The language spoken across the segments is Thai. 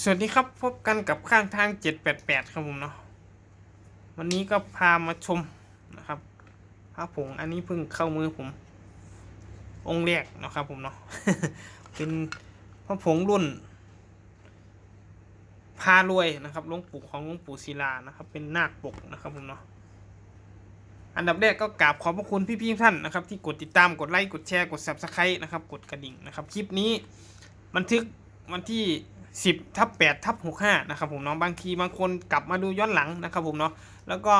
สวัสดีครับพบกันกับข้างทาง 788 ครับผมเนาะวันนี้ก็พามาชมนะครับพระผงอันนี้เพิ่งเข้ามือผม องค์แรกนะครับผมเนาะเป็นพระผงรุ่น พารวยนะครับหลวงปู่ของหลวงปู่ศิลานะครับ เป็นนาคปกนะครับผมเนาะอันดับแรกก็กราบขอบพระคุณพี่ๆท่านนะครับ ที่กดติดตามกดไลค์กดแชร์กด subscribe นะครับ กดกระดิ่งนะครับ คลิปนี้บันทึกวันที่ 10ทับ8ทับ65นะครับผมเนาะบางทีบางคนกลับมาดูย้อนหลังนะครับผมเนาะแล้วก็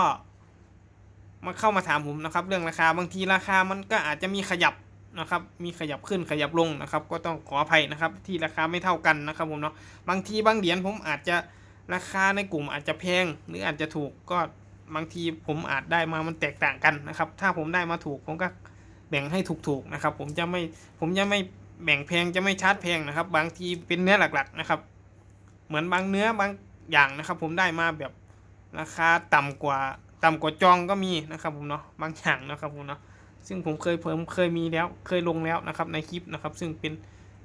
มาเข้ามาถามผมนะครับ เรื่องราคาบางทีราคามันก็อาจจะมีขยับนะครับมีขยับขึ้นขยับลงนะครับ ก็ต้องขออภัยนะครับ ที่ราคาไม่เท่ากันนะครับผมเนาะบางทีบางเหรียญผมอาจจะราคาในกลุ่มอาจจะแพงหรืออาจจะถูกก็บางทีผมอาจได้มามันแตกต่างกันนะครับ ถ้าผมได้มาถูกผมก็แบ่งให้ถูกๆนะครับ ผมจะไม่ผมจะไม่ แบ่งแพงจะไม่ชาร์จแพงนะครับ บางทีเป็นเนื้อหลักๆนะครับ เหมือนบางเนื้อบางอย่างนะครับ ผมได้มาแบบราคาต่ำกว่าต่ำกว่าจองก็มีนะครับ ผมเนาะบางอย่างนะครับผมเนาะซึ่งผมเคยผมเคยมีแล้วเคยลงแล้วนะครับในคลิปนะครับ ซึ่งเป็น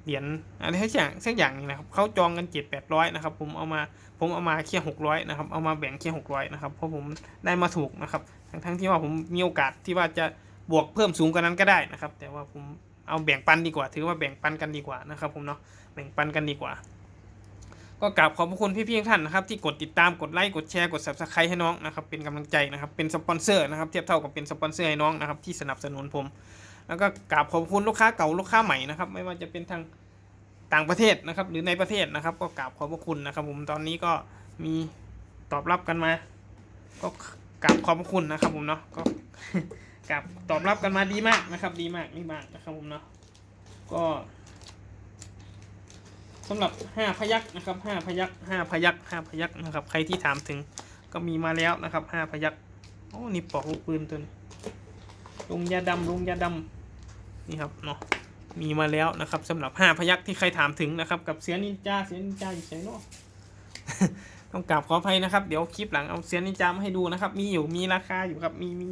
เหรียญอะไรสักอย่างสักอย่างนี้นะครับเขาจองกันเจ็ดแปดร้อยนะครับ ผมเอามาผมเอามาแค่หกร้อยนะครับ เอามาแบ่งแค่หกร้อยนะครับเพราะผมได้มาถูกนะครับ ทั้งทั้งที่ว่าผมมีโอกาสที่ว่าจะบวกเพิ่มสูงกว่านั้นก็ได้นะครับ แต่ว่าผม เอาแบ่งปันดีกว่า ถือว่าแบ่งปันกันดีกว่านะครับผมเนาะแบ่งปันกันดีกว่า ก็กราบขอบพระคุณพี่ๆทุกท่านนะครับที่กดติดตามกดไลค์กดแชร์กด subscribe ให้น้องนะครับเป็นกำลังใจนะครับเป็นสปอนเซอร์นะครับเทียบเท่ากับเป็นสปอนเซอร์ให้น้องนะครับที่สนับสนุนผม แล้วก็กราบขอบคุณลูกค้าเก่าลูกค้าใหม่นะครับไม่ว่าจะเป็นทางต่างประเทศนะครับหรือในประเทศนะครับ ก็กราบขอบพระคุณนะครับผมตอนนี้ก็มีตอบรับกันมา ก็กราบขอบพระคุณนะครับผมเนาะก็ กราบตอบรับกันมาดีมากนะครับ ดีมากดีมากนะครับผมเนาะก็สำหรับห้าพยักนะครับห้าพยักห้าพยักห้าพยักนะครับ ใครที่ถามถึงก็มีมาแล้วนะครับห้าพยักโอ้นี่ปอกลูกปืนตัวนี้ลุงยาดำลุงยาดำนี่ครับเนาะมีมาแล้วนะครับสำหรับห้าพยักที่ใครถามถึงนะครับ กับเสียนินจาเสียนินจาอยู่ไหนเนาะต้องกราบขออภัยนะครับ เดี๋ยวคลิปหลังเอาเสียนินจามาให้ดูนะครับ มีอยู่มีราคาอยู่ครับมีมี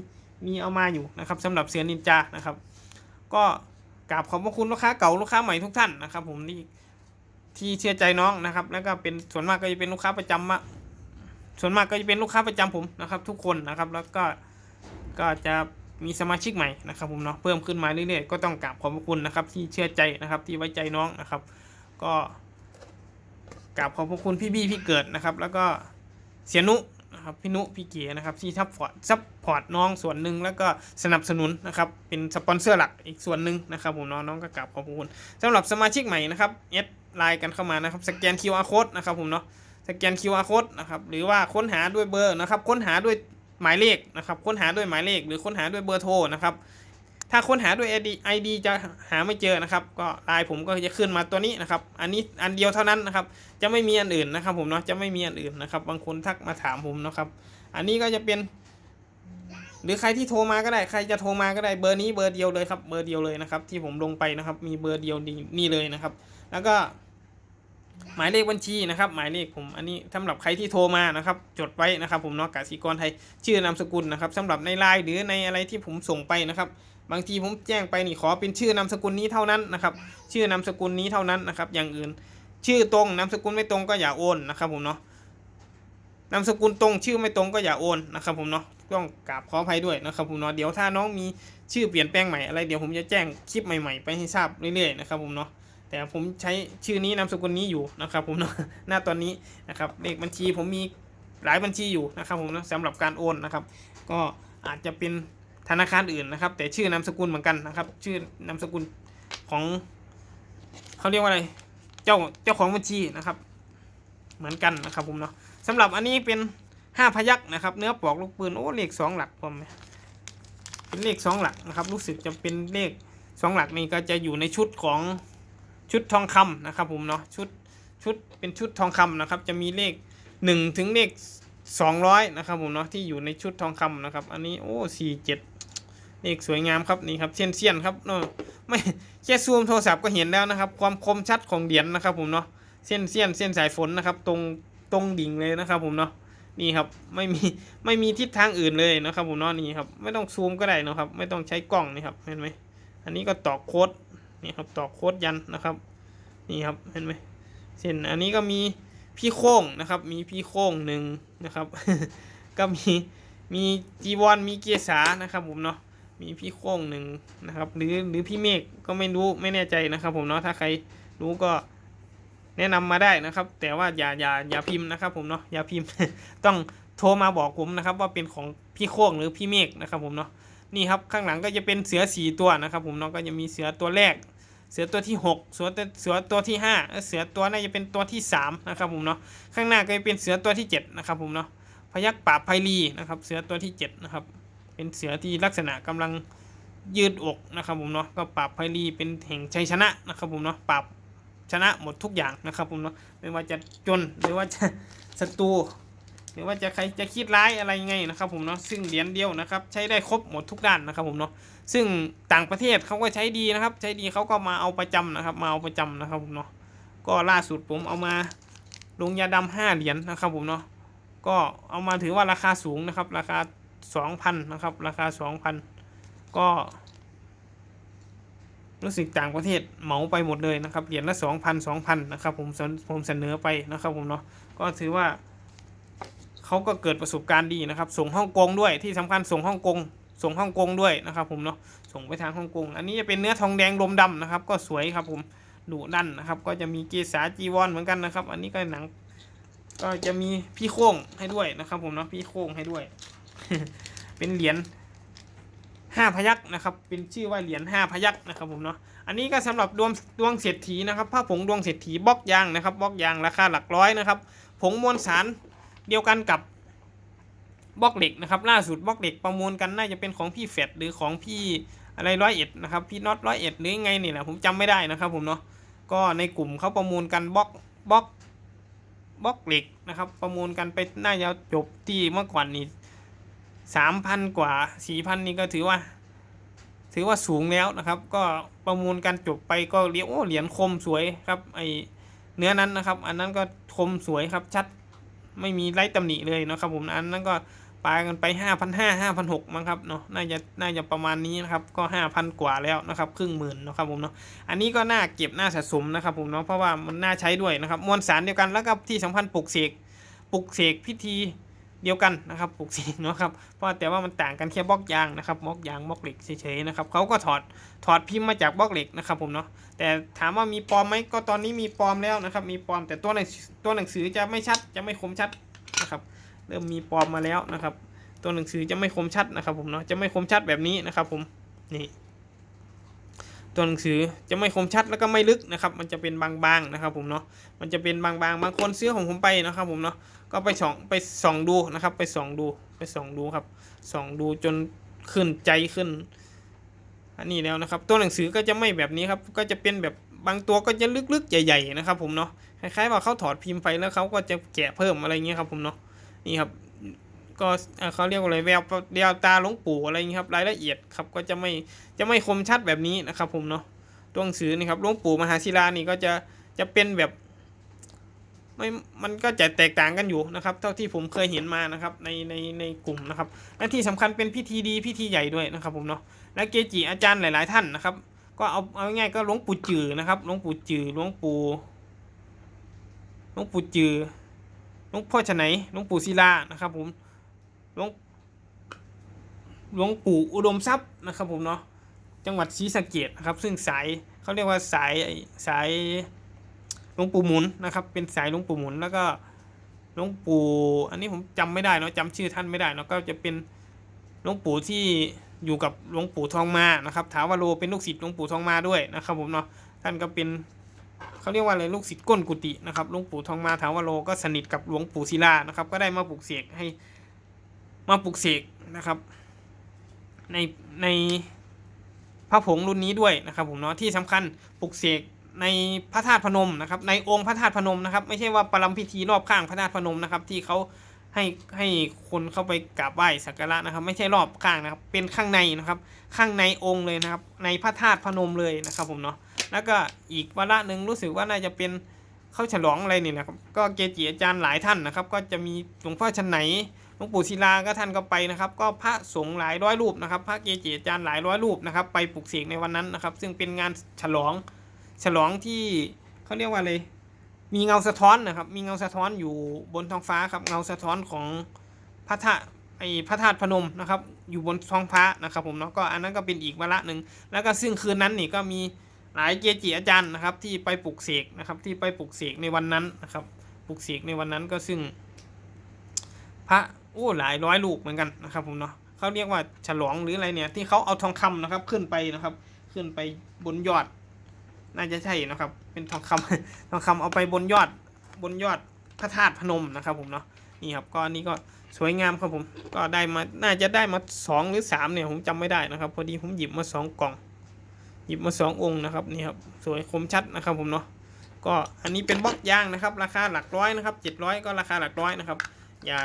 มีเอามาอยู่นะครับสำหรับเสียนินจานะครับ ก็กราบขอบพระคุณลูกค้าเก่าลูกค้าใหม่ทุกท่านนะครับ ผมที่ที่เชื่อใจน้องนะครับ แล้วก็เป็นส่วนมากก็จะเป็นลูกค้าประจำมาส่วนมากก็จะเป็นลูกค้าประจำผมนะครับ ทุกคนนะครับแล้วก็ก็จะมีสมาชิกใหม่นะครับ ผมเนาะเพิ่มขึ้นมาเรื่อยๆก็ต้องกราบขอบพระคุณนะครับ ที่เชื่อใจนะครับ ที่ไว้ใจน้องนะครับ ก็กราบขอบพระคุณพี่บี้พี่เกิดนะครับ แล้วก็เสียนุ นะครับพี่นุพี่เก๋นะครับที่ซัพพอร์ตซัพพอร์ตน้องส่วนหนึ่งแล้วก็สนับสนุนนะครับเป็นสปอนเซอร์หลักอีกส่วนหนึ่งนะครับผมน้องน้องก็กลับขอบคุณสำหรับสมาชิกใหม่นะครับเอดไลน์กันเข้ามานะครับสแกน QR code นะครับผมเนาะสแกน QR code นะครับหรือว่าค้นหาด้วยเบอร์นะครับค้นหาด้วยหมายเลขนะครับค้นหาด้วยหมายเลขหรือค้นหาด้วยเบอร์โทรนะครับ ถ้าค้นหาด้วย ID ID จะหาไม่เจอนะครับ ก็ไลน์ผมก็จะขึ้นมาตัวนี้นะครับ อันนี้อันเดียวเท่านั้นนะครับ จะไม่มีอันอื่นนะครับ ผมเนาะ จะไม่มีอันอื่นนะครับ บางคนทักมาถามผมนะครับ อันนี้ก็จะเป็น หรือใครที่โทรมาก็ได้ ใครจะโทรมาก็ได้เบอร์นี้เบอร์เดียวเลยครับ เบอร์เดียวเลยนะครับ ที่ผมลงไปนะครับ มีเบอร์เดียวนี่เลยนะครับ แล้วก็หมายเลขบัญชีนะครับ หมายเลขผมอันนี้สำหรับใครที่โทรมานะครับ จดไว้นะครับ ผมเนาะกสิกรไทยชื่อนามสกุลนะครับสำหรับในไลน์หรือในอะไรที่ผมส่งไปนะครับ บางทีผมแจ้งไปนี่ขอเป็นชื่อนามสกุลนี้เท่านั้นนะครับ ชื่อนามสกุลนี้เท่านั้นนะครับ อย่างอื่น ชื่อตรงนามสกุลไม่ตรงก็อย่าโอนนะครับผมเนาะนามสกุลตรงชื่อไม่ตรงก็อย่าโอนนะครับผมเนาะต้องกราบขออภัยด้วยนะครับผมเนาะเดี๋ยวถ้าน้องมีชื่อเปลี่ยนแปลงใหม่อะไรเดี๋ยวผมจะแจ้งคลิปใหม่ๆ ไปให้ทราบเรื่อยๆนะครับผมเนาะแต่ผมใช้ชื่อนี้นามสกุลนี้อยู่นะครับผมเนาะหน้าตอนนี้นะครับเลขบัญชีผมมีหลายบัญชีอยู่นะครับผมเนาะสำหรับการโอนนะครับ ก็อาจจะเป็น ธนาคารอื่นนะครับ แต่ชื่อนามสกุลเหมือนกันนะครับ ชื่อนามสกุลของเขาเรียกว่าอะไร เจ้าเจ้าของบัญชีนะครับ เหมือนกันนะครับผมเนาะสำหรับอันนี้เป็นห้าพยักนะครับ เนื้อปลอกลูกปืนโอ้เลขสองหลักผมเป็นเลขสองหลักนะครับรู้สึกจะเป็นเลขสองหลักนี่ก็จะอยู่ในชุดของชุดทองคำนะครับผมเนาะชุดชุดเป็นชุดทองคำนะครับ จะมีเลขหนึ่งถึงเลขสองร้อยนะครับผมเนาะที่อยู่ในชุดทองคำนะครับ อันนี้โอ้สี่เจ็ด เลขสวยงามครับนี่ครับเส้นเสี้ยนครับเนาะไม่แค่ซูมโทรศัพท์ก็เห็นแล้วนะครับ ความคมชัดของเหรียญนะครับ ผมเนาะเส้นเสี้ยนเส้นสายฝนนะครับ ตรงตรงดิ่งเลยนะครับ ผมเนาะนี่ครับไม่มีไม่มีทิศทางอื่นเลยนะครับ ผมเนาะนี่ครับไม่ต้องซูมก็ได้นะครับ ไม่ต้องใช้กล้องนี่ครับเห็นไหมอันนี้ก็ตอกโค้ดนี่ครับต่อโค้ดยันนะครับ นี่ครับเห็นไหมเส้นอันนี้ก็มีพี่โค้งนะครับ มีพี่โค้งหนึ่งนะครับ ก็มีมีจีวรมีเกษานะครับ ผมเนาะ มีพี่โค้งหนึ่งนะครับ หรือหรือพี่เมฆก็ไม่รู้ไม่แน่ใจนะครับผมเนาะถ้าใครรู้ก็แนะนำมาได้นะครับ แต่ว่าอย่าอย่าอย่าพิมพ์นะครับ ผมเนาะอย่าพิมพ์ต้องโทรมาบอกผมนะครับ ว่าเป็นของพี่โค้งหรือพี่เมฆนะครับผมเนาะนี่ครับข้างหลังก็จะเป็นเสือสีตัวนะครับผมเนาะก็จะมีเสือตัวแรก เสือตัวที่ 6 เสือตัวเสือตัวที่5เอ้ยเสือตัวน่าจะเป็นตัวที่3นะครับผมเนาะข้างหน้าก็จะเป็นเสือตัวที่7นะครับผมเนาะพยักป่าบไพลีนะครับ เสือตัวที่7นะครับ เป็นเสือที่ลักษณะกำลังยืดอกนะครับผมเนาะก็ป่าบไพลีเป็นแห่งชัยชนะนะครับผมเนาะปราบชนะหมดทุกอย่างนะครับผมเนาะไม่ว่าจะจนหรือว่าจะศัตรูหรือว่าจะใครจะคิดร้ายอะไรไงนะครับผมเนาะซึ่งเหรียญเดียวนะครับใช้ได้ครบหมดทุกด้านนะครับผมเนาะซึ่งต่างประเทศเขาก็ใช้ดีนะครับ ใช้ดีเขาก็มาเอาประจำนะครับ มาเอาประจำนะครับผมเนาะก็ล่าสุดผมเอามาลงยาดำห้าเหรียญนะครับผมเนาะก็เอามาถือว่าราคาสูงนะครับ ราคา สองพันนะครับ ราคาสองพันก็รู้สึกต่างประเทศเหมาไปหมดเลยนะครับเหรียญละสองพันสองพันนะครับผมผมเสนอไปนะครับผมเนาะก็ถือว่าเขาก็เกิดประสบการณ์ดีนะครับ ส่งฮ่องกงด้วยที่สำคัญส่งฮ่องกง ส่งฮ่องกงด้วยนะครับผมเนาะส่งไปทางฮ่องกง อันนี้จะเป็นเนื้อทองแดงลมดำนะครับ ก็สวยครับผมดุดันนะครับ ก็จะมีเกษาจีวรเหมือนกันนะครับ อันนี้ก็หนังก็จะมีพี่โค้งให้ด้วยนะครับผมเนาะพี่โค้งให้ด้วย เป็นเหรียญห้าพยักนะครับ เป็นชื่อว่าเหรียญห้าพยักนะครับผมเนาะ อันนี้ก็สำหรับดวงดวงเศรษฐีนะครับ ผ้าผงดวงเศรษฐีบล็อกยางนะครับบล็อกยางราคาหลักร้อยนะครับ ผงมวลสารเดียวกันกับบล็อกเหล็กนะครับ ล่าสุดบล็อกเหล็กประมูลกันน่าจะเป็นของพี่เฟดหรือของพี่อะไรร้อยเอ็ดนะครับ พี่น็อตร้อยเอ็ดหรือยังไงนี่แหละผมจำไม่ได้นะครับผมเนาะ ก็ในกลุ่มเขาประมูลกันบล็อกบล็อกบล็อกเหล็กนะครับ ประมูลกันไปน่าจะจบที่เมื่อก่อนนี่ สามพันกว่าสี่พันนี่ก็ถือว่า ถือว่าสูงแล้วนะครับ ก็ประมูลกันจบไปก็เรียกโอ้เหรียญคมสวยครับไอเนื้อนั้นนะครับ อันนั้นก็คมสวยครับชัดไม่มีไร้ตำหนิเลยนะครับผมอันนั้นก็ปากันไปห้าพันห้าห้าพันหกมั้งครับเนาะน่าจะน่าจะประมาณนี้นะครับก็ห้าพันกว่าแล้วนะครับครึ่งหมื่นนะครับผมเนาะอันนี้ก็น่าเก็บน่าสะสมนะครับผมเนาะเพราะว่ามันน่าใช้ด้วยนะครับมวลสารเดียวกันแล้วก็ที่สำคัญปลุกเสกปลุกเสกพิธี เดียวกันนะครับปลุกสกเนาะครับเพราะแต่ว่ามันต่างกันแค่บล็อกยางนะครับบล็อกยางบล็อกเหล็กเฉยๆนะครับเขาก็ถอดถอดพิมพ์มาจากบล็อกเหล็กนะครับผมเนาะแต่ถามว่ามีปลอมไหมก็ตอนนี้มีปลอมแล้วนะครับมีปลอมแต่ตัวหนังตัวหนังสือจะไม่ชัดจะไม่คมชัดนะครับเริ่มมีปลอมมาแล้วนะครับ ตัวหนังสือจะไม่คมชัดนะครับผมเนาะจะไม่คมชัดแบบนี้นะครับผมนี่ ตัวหนังสือจะไม่คมชัดแล้วก็ไม่ลึกนะครับ มันจะเป็นบางๆนะครับผมเนาะมันจะเป็นบางๆ บางคนซื้อของผมไปนะครับผมเนาะก็ไปส่องไปส่องดูนะครับ ไปส่องดูไปส่องดูครับส่องดูจนขึ้นใจขึ้น อันนี้แล้วนะครับ ตัวหนังสือก็จะไม่แบบนี้ครับก็จะเป็นแบบบางตัวก็จะลึกๆ ใหญ่ๆนะครับผมเนาะคล้ายๆว่าเขาถอดพิมพ์ไปแล้วเขาก็จะแกะเพิ่มอะไรเงี้ยครับผมเนาะนี่ครับ ก็เขาเรียกว่าอะไรแววแววตาหลวงปู่อะไรเงี้ยครับรายละเอียดครับก็จะไม่จะไม่คมชัดแบบนี้นะครับผมเนาะตัวหนังสือนี่ครับหลวงปู่มหาศิลานี่ก็จะจะเป็นแบบไม่มันก็จะแตกต่างกันอยู่นะครับ เท่าที่ผมเคยเห็นมานะครับในในในกลุ่มนะครับและที่สำคัญเป็นพิธีดีพิธีใหญ่ด้วยนะครับผมเนาะและเกจิอาจารย์หลาย ๆ ท่านนะครับ ก็เอาเอาง่ายก็หลวงปู่จือนะครับหลวงปู่จือหลวงปู่หลวงปู่จือหลวงพ่อฉไหนหลวงปู่ศิลานะครับผม หลวงหลวงปู่อุดมทรัพย์นะครับผมเนาะจังหวัดศรีสะเกดนะครับ ซึ่งสายเขาเรียกว่าสายสายหลวงปู่หมุนนะครับ เป็นสายหลวงปู่หมุนแล้วก็หลวงปู่อันนี้ผมจำไม่ได้เนาะจำชื่อท่านไม่ได้เนาะก็จะเป็นหลวงปู่ที่อยู่กับหลวงปู่ทองมานะครับถาวโรเป็นลูกศิษย์หลวงปู่ทองมาด้วยนะครับผมเนาะท่านก็เป็นเขาเรียกว่าอะไรลูกศิษย์ก้นกุฏินะครับหลวงปู่ทองมาถาวโรก็สนิทกับหลวงปู่ศิลานะครับ ก็ได้มาปลุกเสกให้ มาปลุกเสกนะครับ ในในพระผงรุ่นนี้ด้วยนะครับ ผมเนาะที่สำคัญปลุกเสกในพระธาตุพนมนะครับในองค์พระธาตุพนมนะครับ ไม่ใช่ว่าประลัมพิธีรอบข้างพระธาตุพนมนะครับ ที่เขาให้ให้คนเข้าไปกราบไหว้สักการะนะครับ ไม่ใช่รอบข้างนะครับ เป็นข้างในนะครับ ข้างในองค์เลยนะครับ ในพระธาตุพนมเลยนะครับ ผมเนาะแล้วก็อีกวาระหนึ่งรู้สึกว่าน่าจะเป็นเข้าฉลองอะไรนี่นะครับ ก็เกจิอาจารย์หลายท่านนะครับ ก็จะมีหลวงพ่อชันไหน ลวงปู่ศิลาก็ท่านก็ไปนะครับ ก็พระสงฆ์หลายร้อยรูปนะครับ พระเกจิอาจารย์หลายร้อยรูปนะครับ ไปปลุกเสกในวันนั้นนะครับ ซึ่งเป็นงานฉลองฉลองที่เขาเรียกว่าอะไรมีเงาสะท้อนนะครับ มีเงาสะท้อนอยู่บนท้องฟ้าครับ เงาสะท้อนของพระธาตุไอพระธาตุพนมนะครับ อยู่บนท้องฟ้านะครับ ผมเนาะก็อันนั้นก็เป็นอีกวาระหนึ่งแล้วก็ซึ่งคืนนั้นนี่ก็มีหลายเกจิอาจารย์นะครับ ที่ไปปลุกเสกนะครับ ที่ไปปลุกเสกในวันนั้นนะครับ ปลุกเสกในวันนั้นก็ซึ่งพระ โอ้หลายร้อยลูกเหมือนกันนะครับผมเนาะเขาเรียกว่าฉลองหรืออะไรเนี่ยที่เขาเอาทองคำนะครับขึ้นไปนะครับ ขึ้นไปบนยอด น่าจะใช่นะครับ เป็นทองคำทองคำเอาไปบนยอดบนยอดพระธาตุพนมนะครับผมเนาะนี่ครับก็อันนี้ก็สวยงามครับผมก็ได้มาน่าจะได้มาสองหรือสามเนี่ยผมจำไม่ได้นะครับ พอดีผมหยิบมาสองกล่อง หยิบมาสององค์นะครับนี่ครับสวยคมชัดนะครับผมเนาะก็อันนี้เป็นบล็อกยางนะครับ ราคาหลักร้อยนะครับเจ็ดร้อยก็ราคาหลักร้อยนะครับ อย่า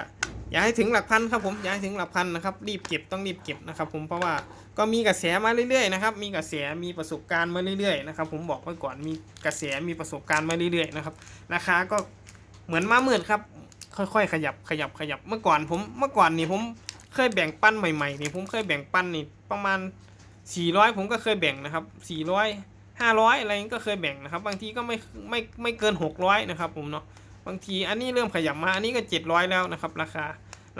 อย่าให้ถึงหลักพันครับผมอย่าให้ถึงหลักพันนะครับรีบเก็บต้องรีบเก็บนะครับผมเพราะว่าก็มีกระแสมาเรื่อยๆนะครับมีกระแสมีประสบการณ์มาเรื่อยๆนะครับผมบอกไว้ก่อนมีกระแสมีประสบการณ์มาเรื่อยๆนะครับราคาก็เหมือนมามืดครับ ค่อยๆ ขยับขยับขยับเมื่อก่อนผมเมื่อก่อนนี่ผมเคยแบ่งปั้นใหม่ๆนี่ผมเคยแบ่งปั้นนี่ประมาณ 400 ผมก็เคยแบ่งนะครับ 400 500 อะไรก็เคยแบ่งนะครับ บางทีก็ไม่ไม่ไม่เกิน 600 นะครับผมเนาะบางทีอันนี้เริ่มขยับมาอันนี้ก็ 700 แล้วนะครับราคา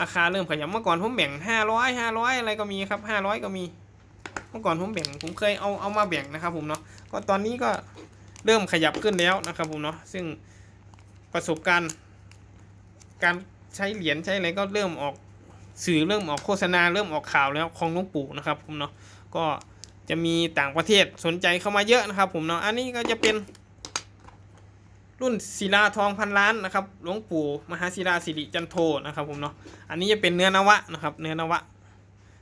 ราคาเริ่มขยับเมื่อก่อนผมแบ่ง500 500อะไรก็มีครับ500ก็มี เมื่อก่อนผมแบ่งผมเคยเอาเอามาแบ่งนะครับผมเนาะก็ตอนนี้ก็เริ่มขยับขึ้นแล้วนะครับผมเนาะซึ่งประสบการณ์การใช้เหรียญใช้อะไรก็เริ่มออกสื่อเริ่มออกโฆษณาเริ่มออกข่าวแล้วของหลวงปู่นะครับผมเนาะก็จะมีต่างประเทศสนใจเข้ามาเยอะนะครับผมเนาะอันนี้ก็จะเป็น รุ่นศิลาทองพันล้านนะครับหลวงปู่มหาศิลาสิริจันโทนะครับผมเนาะอันนี้จะเป็นเนื้อนวะนะครับ เนื้อนวะ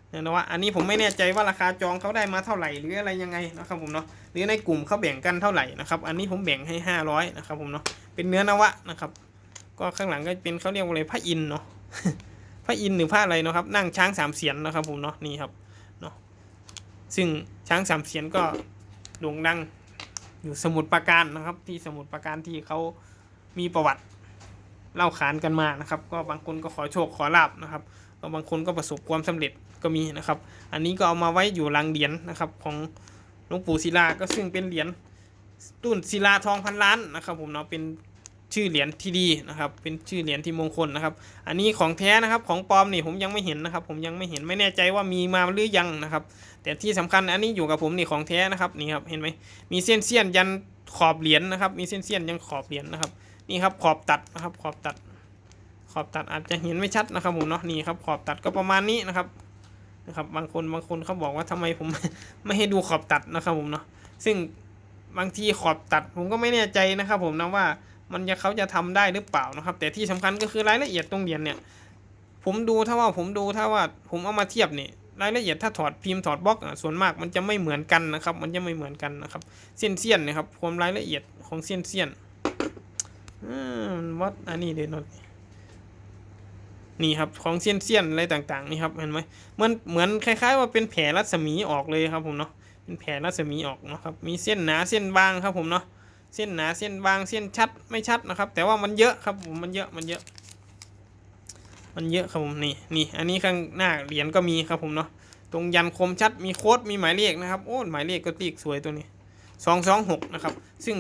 เนื้อนวะอันนี้ผมไม่แน่ใจว่าราคาจองเขาได้มาเท่าไหร่หรืออะไรยังไงนะครับผมเนาะหรือในกลุ่มเขาแบ่งกันเท่าไหร่นะครับอันนี้ผมแบ่งให้ห้าร้อยนะครับผมเนาะเป็นเนื้อนวะนะครับ ก็ข้างหลังก็เป็นเขาเรียกว่าอะไรพระอินเนาะพระอินหรือพระอะไรนะครับ นั่งช้างสามเสียนนะครับผมเนาะนี่ครับเนาะซึ่งช้างสามเสียนก็โด่งดัง อยู่สมุทรปราการนะครับ ที่สมุทรปราการที่เขามีประวัติเล่าขานกันมานะครับ ก็บางคนก็ขอโชคขอลาบนะครับก็บางคนก็ประสบความสำเร็จก็มีนะครับ อันนี้ก็เอามาไว้อยู่ลังเหรียญนะครับ ของหลวงปู่ศิลาก็ซึ่งเป็นเหรียญตุ้นศิลาทองพันล้านนะครับ ผมเนาะเป็น ชื่อเหรียญที่ดีนะครับ เป็นชื่อเหรียญที่มงคลนะครับ อันนี้ของแท้นะครับของปลอมนี่ผมยังไม่เห็นนะครับ ผมยังไม่เห็นไม่แน่ใจว่ามีมาหรือยังนะครับ แต่ที่สำคัญอันนี้อยู่กับผมนี่ของแท้นะครับนี่ครับเห็นไหมมีเส้นเสี้ยนยันขอบเหรียญนะครับ มีเส้นเสี้ยนยันขอบเหรียญนะครับ นี่ครับขอบตัดนะครับขอบตัด ขอบตัดอาจจะเห็นไม่ชัดนะครับผมเนาะนี่ครับขอบตัดก็ประมาณนี้นะครับนะครับบางคนบางคนเขาบอกว่าทำไมผมไม่ให้ดูขอบตัดนะครับผมเนาะซึ่งบางทีขอบตัดผมก็ไม่แน่ใจนะครับผมนะว่า มันจะเขาจะทำได้หรือเปล่านะครับ แต่ที่สำคัญก็คือรายละเอียดตรงเหรียญเนี่ย ผมดูถ้าว่าผมดูถ้าว่าผมเอามาเทียบเนี่ยรายละเอียดถ้าถอดพิมพ์ถอดบล็อกอะส่วนมากมันจะไม่เหมือนกันนะครับ มันจะไม่เหมือนกันนะครับ เส้นเสี้ยนนะครับความรายละเอียดของเส้นเสี้ยนอืมวัดอันนี้เด่นอยนี่ครับของเส้นเสี้ยนอะไรต่างๆนี่ครับเห็นไหมมันเหมือนคล้าย ๆ ว่าเป็นแผลรัศมีออกเลยครับผมเนาะเป็นแผลรัศมีออกเนาะครับ มีเส้นหนาเส้นบางครับผมเนาะ เส้นหนาเส้นบางเส้นชัดไม่ชัดนะครับ แต่ว่ามันเยอะครับผมมันเยอะมันเยอะ มันเยอะครับผมนี่นี่อันนี้ข้างหน้าเหรียญก็มีครับผมเนาะตรงยันคมชัดมีโค้ดมีหมายเลขนะครับโอ้หมายเลขก็ตีกสวยตัวนี้สองสองหกนะครับซึ่ง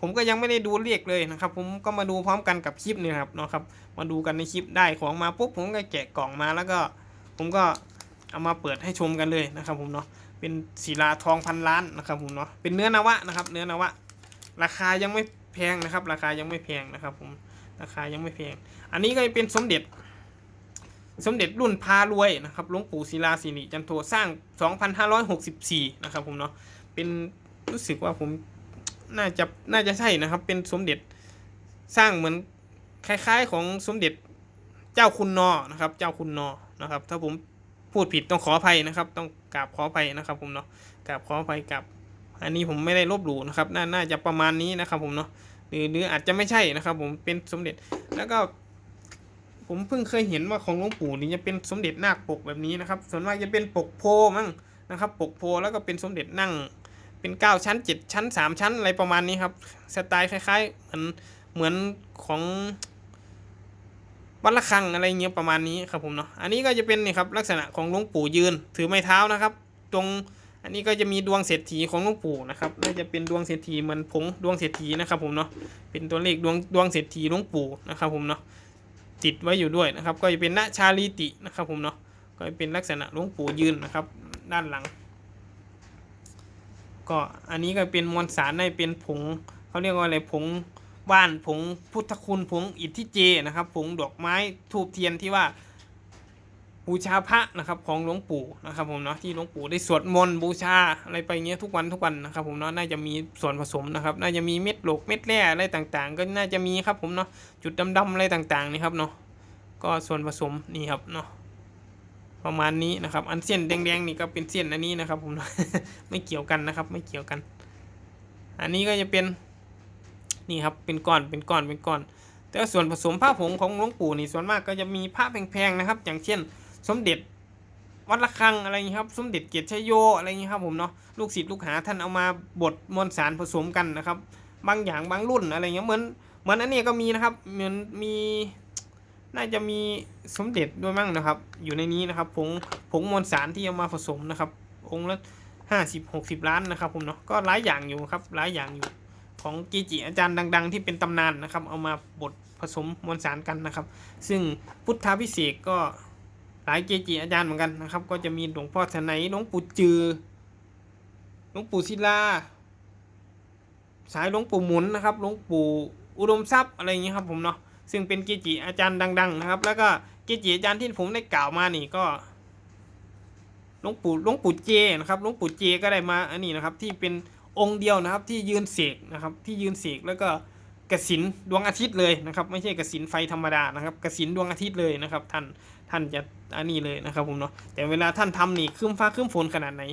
ผมก็ยังไม่ได้ดูเลขเลยนะครับ ผมก็มาดูพร้อมกันกับคลิปนี่ครับเนาะครับมาดูกันในคลิปได้ของมาปุ๊บผมก็แกะกล่องมาแล้วก็ผมก็เอามาเปิดให้ชมกันเลยนะครับผมเนาะเป็นศิลาทองพันล้านนะครับผมเนาะเป็นเนื้อนวะนะครับ เนื้อนวะ ราคายังไม่แพงนะครับ ราคายังไม่แพงนะครับ ผมราคายังไม่แพง อันนี้ก็เป็นสมเด็จ สมเด็จรุ่นพารวยนะครับหลวงปู่ศิลาสิริจันโทสร้าง 2564 นะครับ ผมเนาะเป็นรู้สึกว่าผมน่าจะน่าจะใช่นะครับ เป็นสมเด็จสร้างเหมือนคล้าย ๆ ของสมเด็จเจ้าคุณนอนะครับ เจ้าคุณนอนะครับ ถ้าผมพูดผิดต้องขออภัยนะครับ ต้องกราบขออภัยนะครับ ผมเนาะกราบขออภัยกับ อันนี้ผมไม่ได้ลบหลู่นะครับนน่าจะประมาณนี้นะครับผมเนาะหรือหรืออาจจะไม่ใช่นะครับผมเป็นสมเด็จแล้วก็ผมเพิ่งเคยเห็นว่าของหลวงปู่นี่จะเป็นสมเด็จนาคปกแบบนี้นะครับ ส่วนมากจะเป็นปกโพมั้งนะครับ ปกโพแล้วก็เป็นสมเด็จนั่ง เป็นเก้าชั้นเจ็ดชั้นสามชั้นอะไรประมาณนี้ครับสไตล์คล้ายๆเหมือนเหมือนของวัดละคังอะไรเงี้ยประมาณนี้ครับผมเนาะอันนี้ก็จะเป็นนี่ครับลักษณะของหลวงปู่ยืนถือไม้เท้านะครับ ตรง อันนี้ก็จะมีดวงเศรษฐีของหลวงปู่นะครับน่าจะเป็นดวงเศรษฐีเหมือนผงดวงเศรษฐีนะครับผมเนาะเป็นตัวเลขดวงดวงเศรษฐีหลวงปู่นะครับผมเนาะติดไว้อยู่ด้วยนะครับ ก็จะเป็นณชาลีตินะครับผมเนาะก็จะเป็นลักษณะหลวงปู่ยืนนะครับ ด้านหลัง ก็อันนี้ก็เป็นมวลสารในเป็นผงเขาเรียกว่าอะไรผงว่านผงพุทธคุณผงอิทธิเจนะครับผงดอกไม้ทูบเทียนที่ว่า บูชาพระนะครับของหลวงปู่นะครับผมเนาะที่หลวงปู่ได้สวดมนต์บูชาอะไรไปเงี้ยทุกวันทุกวันนะครับผมเนาะน่าจะมีส่วนผสมนะครับน่าจะมีเม็ดโหลกเม็ดแร่อะไรต่างๆ ก็น่าจะมีครับผมเนาะจุดดำๆอะไรต่างๆนี่ครับเนาะก็ส่วนผสมนี่ครับเนาะประมาณนี้นะครับ อันเส้นแดงๆนี่ก็เป็นเส้นอันนี้นะครับผมเนาะไม่เกี่ยวกันนะครับ ไม่เกี่ยวกัน อันนี้ก็จะเป็นนี่ครับเป็นก้อนเป็นก้อนเป็นก้อน แต่ส่วนผสมผ้าผงของหลวงปู่นี่ส่วนมากก็จะมีผ้าแพงๆนะครับ อย่างเช่น สมเด็จวัดระฆังอะไรอย่างนี้ครับ สมเด็จเกียรติชยโยอะไรอย่างนี้ครับผมเนาะลูกศิษย์ลูกหาท่านเอามาบดมวลสารผสมกันนะครับ บางอย่างบางรุ่นอะไรเงี้ยเหมือนเหมือนอันนี้ก็มีนะครับเหมือนมีน่าจะมีสมเด็จด้วยมั้งนะครับ อยู่ในนี้นะครับผงผงมวลสารที่เอามาผสมนะครับ องค์ละห้าสิบหกสิบล้านนะครับผมเนาะก็หลายอย่างอยู่ครับหลายอย่างอยู่ของกีจิอาจารย์ดัง ๆ ที่เป็นตำนานนะครับ เอามาบดผสมมวลสารกันนะครับ ซึ่งพุทธาพิเศษก็ หลายเกจิอาจารย์เหมือนกันนะครับ ก็จะมีหลวงพ่อสนัยหลวงปู่จือหลวงปู่ศิลา สายหลวงปู่หมุนนะครับหลวงปู่อุดมทรัพย์อะไรอย่างนี้ครับผมเนาะซึ่งเป็นเกจิอาจารย์ดัง ๆ นะครับ แล้วก็เกจิอาจารย์ที่ผมได้กล่าวมานี่ก็หลวงปู่หลวงปู่เจนะครับหลวงปู่เจก็ได้มาอันนี้นะครับที่เป็นองค์เดียวนะครับที่ยืนเสกนะครับที่ยืนเสกแล้วก็ กสินดวงอาทิตย์เลยนะครับไม่ใช่กสินไฟธรรมดานะครับกสินดวงอาทิตย์เลยนะครับท่านท่านจะอันนี้เลยนะครับผมเนาะแต่เวลาท่านทำนี่ครึ้มฟ้าครึ้มฝนขนาดไหน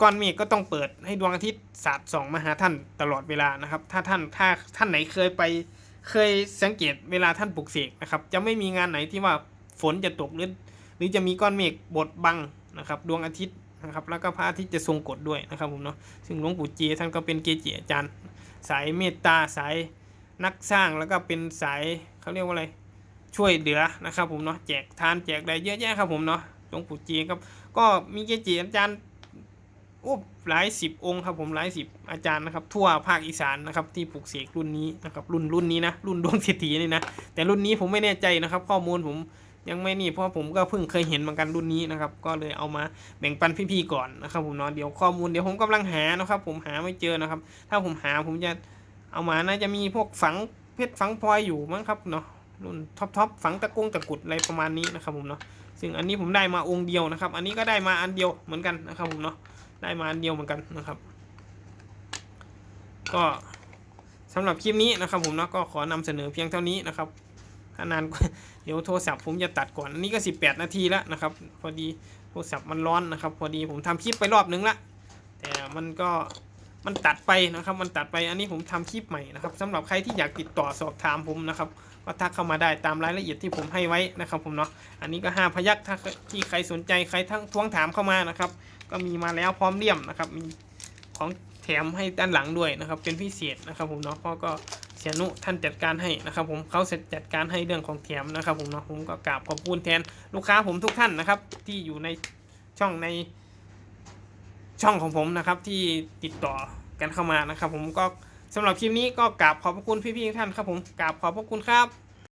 ก้อนเมฆก็ต้องเปิดให้ดวงอาทิตย์สาดส่องมาหาท่านตลอดเวลานะครับ ถ้าท่านถ้าท่านไหนเคยไปเคยสังเกตเวลาท่านปลุกเสกนะครับ จะไม่มีงานไหนที่ว่าฝนจะตกหรือหรือจะมีก้อนเมฆบดบังนะครับ ดวงอาทิตย์นะครับ แล้วก็พระอาทิตย์จะทรงกฎด้วยนะครับผมเนาะซึ่งหลวงปู่เจท่านก็เป็นเกจิอาจารย์ สายเมตตาสายนักสร้างแล้วก็เป็นสายเขาเรียกว่าอะไรช่วยเหลือนะครับผมเนาะแจกทานแจกอะไรเยอะแยะครับผมเนาะหลวงปู่เจครับก็มีเกจิอาจารย์โอ้หลายสิบองค์ครับผมหลายสิบอาจารย์นะครับทั่วภาคอีสานนะครับที่ปลูกเสกรุ่นนี้นะครับรุ่นรุ่นนี้นะรุ่นดวงเศรษฐีนี่นะแต่รุ่นนี้ผมไม่แน่ใจนะครับ ข้อมูลผม ยังไม่นี่เพราะผมก็เพิ่งเคยเห็นเหมือนกันรุ่นนี้นะครับ ก็เลยเอามาแบ่งปันพี่ๆก่อนนะครับ ผมเนาะเดี๋ยวข้อมูลเดี๋ยวผมกำลังหานะครับ ผมหาไม่เจอนะครับ ถ้าผมหาผมจะเอามาน่าจะมีพวกฝังเพชรฝังพลอยอยู่มั้งครับเนาะรุ่นท็อปทอปฝังตะกงตะกุดอะไรประมาณนี้นะครับผมเนาะซึ่งอันนี้ผมได้มาองค์เดียวนะครับ อันนี้ก็ได้มาอันเดียวเหมือนกันนะครับผมเนาะได้มาอันเดียวเหมือนกันนะครับ ก็สำหรับคลิปนี้นะครับผมเนาะก็ขอนำเสนอเพียงเท่านี้นะครับ ถ้านานกว่าเดี๋ยวโทรศัพท์ผมจะตัดก่อนอันนี้ก็ 18 นาทีแล้วนะครับ พอดีโทรศัพท์มันร้อนนะครับ พอดีผมทำคลิปไปรอบนึงละแต่มันก็มันตัดไปนะครับมันตัดไปอันนี้ผมทำคลิปใหม่นะครับสำหรับใครที่อยากติดต่อสอบถามผมนะครับก็ทักเข้ามาได้ตามรายละเอียดที่ผมให้ไว้นะครับผมเนาะอันนี้ก็ห้าพยักถ้าที่ใครสนใจใครทั้งทวงถามเข้ามานะครับ ก็มีมาแล้วพร้อมเลี่ยมนะครับมีของแถมให้ด้านหลังด้วยนะครับเป็นพิเศษนะครับผมเนาะเพราะก็ สียนุท่านจัดการให้นะครับผมเขาเสร็จจัดการให้เรื่องของแถมนะครับผมเนาะผมก็กราบขอบคุณแทนลูกค้าผมทุกท่านนะครับ ที่อยู่ในช่องในช่องของผมนะครับที่ติดต่อกันเข้ามานะครับ ผมก็สำหรับคลิปนี้ก็กราบขอบพระคุณพี่ๆท่านครับผมกราบขอบพระคุณครับ